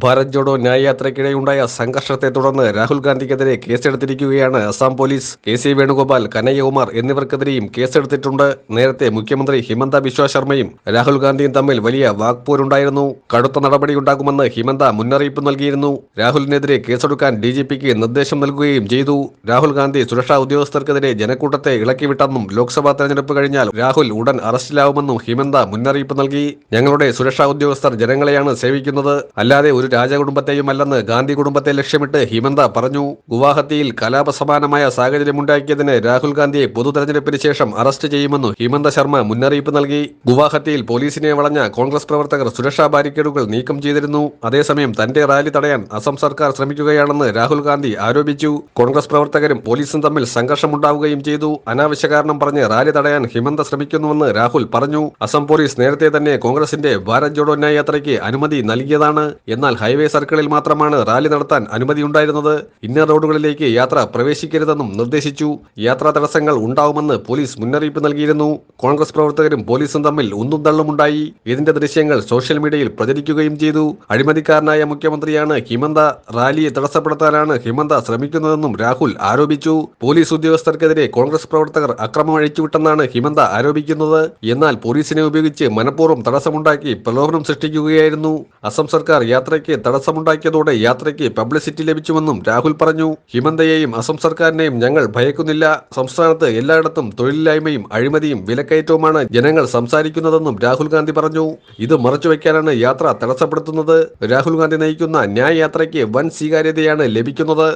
ഭാരത് ജോഡോ ന്യായയാത്രയ്ക്കിടെയുണ്ടായ സംഘർഷത്തെ തുടർന്ന് രാഹുൽ ഗാന്ധിക്കെതിരെ കേസെടുത്തിരിക്കുകയാണ് Assam police. K C Venugopal Kanhaiya Kumar എന്നിവർക്കെതിരെയും കേസെടുത്തിട്ടുണ്ട്. നേരത്തെ മുഖ്യമന്ത്രി ഹിമന്ത ബിശ്വ ശർമ്മയും രാഹുൽ ഗാന്ധിയും തമ്മിൽ വലിയ വാക്പോരുണ്ടായിരുന്നു. കടുത്ത നടപടിയുണ്ടാകുമെന്ന് ഹിമന്ത മുന്നറിയിപ്പ് നൽകിയിരുന്നു. രാഹുലിനെതിരെ കേസെടുക്കാൻ ഡി ജി പിക്ക് നിർദ്ദേശം നൽകുകയും ചെയ്തു. രാഹുൽ ഗാന്ധി സുരക്ഷാ ഉദ്യോഗസ്ഥർക്കെതിരെ ജനക്കൂട്ടത്തെ ഇളക്കിവിട്ടെന്നും ലോക്സഭാ തെരഞ്ഞെടുപ്പ് കഴിഞ്ഞാൽ രാഹുൽ ഉടൻ അറസ്റ്റിലാവുമെന്നും ഹിമന്ത മുന്നറിയിപ്പ് നൽകി. ഞങ്ങളുടെ സുരക്ഷാ ഉദ്യോഗസ്ഥർ ജനങ്ങളെയാണ് സേവിക്കുന്നത്. അല്ലാതെ ഒരു രാജകുടുംബത്തെയുമല്ലെന്ന് ഗാന്ധി കുടുംബത്തെ ലക്ഷ്യമിട്ട് ഹിമന്ത പറഞ്ഞു. ഗുവാഹത്തിയിൽ കലാപസമാനമായ സാഹചര്യമുണ്ടാക്കിയതിന് രാഹുൽ ഗാന്ധിയെ പൊതു തെരഞ്ഞെടുപ്പിന് ശേഷം അറസ്റ്റ് ചെയ്യുമെന്ന് ഹിമന്ത ശർമ്മ മുന്നറിയിപ്പ് നൽകി. ഗുവാഹത്തിയിൽ പോലീസിനെ വളഞ്ഞ കോൺഗ്രസ് പ്രവർത്തകർ സുരക്ഷാ ബാരിക്കേഡുകൾ നീക്കം ചെയ്തിരുന്നു. അതേസമയം തന്റെ റാലി തടയാൻ അസം സർക്കാർ ശ്രമിക്കുകയാണെന്ന് രാഹുൽ ഗാന്ധി ആരോപിച്ചു. കോൺഗ്രസ് പ്രവർത്തകരും പോലീസും തമ്മിൽ സംഘർഷമുണ്ടാവുകയും ചെയ്തു. അനാവശ്യ കാരണം പറഞ്ഞ് റാലി തടയാൻ ഹിമന്ത ശ്രമിക്കുന്നുവെന്ന് രാഹുൽ പറഞ്ഞു. അസം പോലീസ് നേരത്തെ തന്നെ കോൺഗ്രസിന്റെ ഭാരത് ജോഡോ ന്യായ യാത്രയ്ക്ക് അനുമതി നൽകിയതാണ്. എന്നാൽ ഹൈവേ സർക്കിളിൽ മാത്രമാണ് റാലി നടത്താൻ അനുമതിയുണ്ടായിരുന്നത്. ഇന്നർ റോഡുകളിലേക്ക് യാത്ര പ്രവേശിക്കരുതെന്നും നിർദ്ദേശിച്ചു. യാത്രാ തടസ്സങ്ങൾ ഉണ്ടാവുമെന്ന് പോലീസ് മുന്നറിയിപ്പ് നൽകിയിരുന്നു. കോൺഗ്രസ് പ്രവർത്തകരും പോലീസും തമ്മിൽ ഒന്നും തള്ളുമുണ്ടായി. ഇതിന്റെ ദൃശ്യങ്ങൾ സോഷ്യൽ മീഡിയയിൽ പ്രചരിക്കുകയും ചെയ്തു. അഴിമതിക്കാരനായ മുഖ്യമന്ത്രിയാണ് ഹിമന്ത. റാലിയെ തടസ്സപ്പെടുത്താനാണ് ഹിമന്ത ശ്രമിക്കുന്നതെന്നും രാഹുൽ ആരോപിച്ചു. പോലീസ് ഉദ്യോഗസ്ഥർക്കെതിരെ കോൺഗ്രസ് പ്രവർത്തകർ അക്രമം അഴിച്ചുവിട്ടെന്നാണ് ഹിമന്ത ആരോപിക്കുന്നത്. എന്നാൽ പോലീസിനെ ഉപയോഗിച്ച് മനഃപൂർവം തടസ്സമുണ്ടാക്കി പ്രലോഭനം സൃഷ്ടിക്കുകയായിരുന്നു. അസം സർക്കാർ യാത്രയ്ക്ക് തടസ്സമുണ്ടാക്കിയതോടെ യാത്രയ്ക്ക് പബ്ലിസിറ്റി ലഭിച്ചുവെന്നും രാഹുൽ പറഞ്ഞു. ഹിമന്തയെയും അസം സർക്കാരിനെയും ഞങ്ങൾ ഭയക്കുന്നില്ല. സംസ്ഥാനത്ത് എല്ലായിടത്തും തൊഴിലില്ലായ്മയും അഴിമതിയും വിലക്കയറ്റവുമാണ് ജനങ്ങൾ സംസാരിക്കുന്നതെന്നും രാഹുൽ ഗാന്ധി പറഞ്ഞു. ഇത് മറച്ചുവെക്കാനാണ് യാത്ര തടസ്സപ്പെടുത്തുന്നത്. രാഹുൽ ഗാന്ധി നയിക്കുന്ന ന്യായ യാത്രയ്ക്ക് വൻ സ്വീകാര്യതയാണ് ലഭിക്കുന്നത്.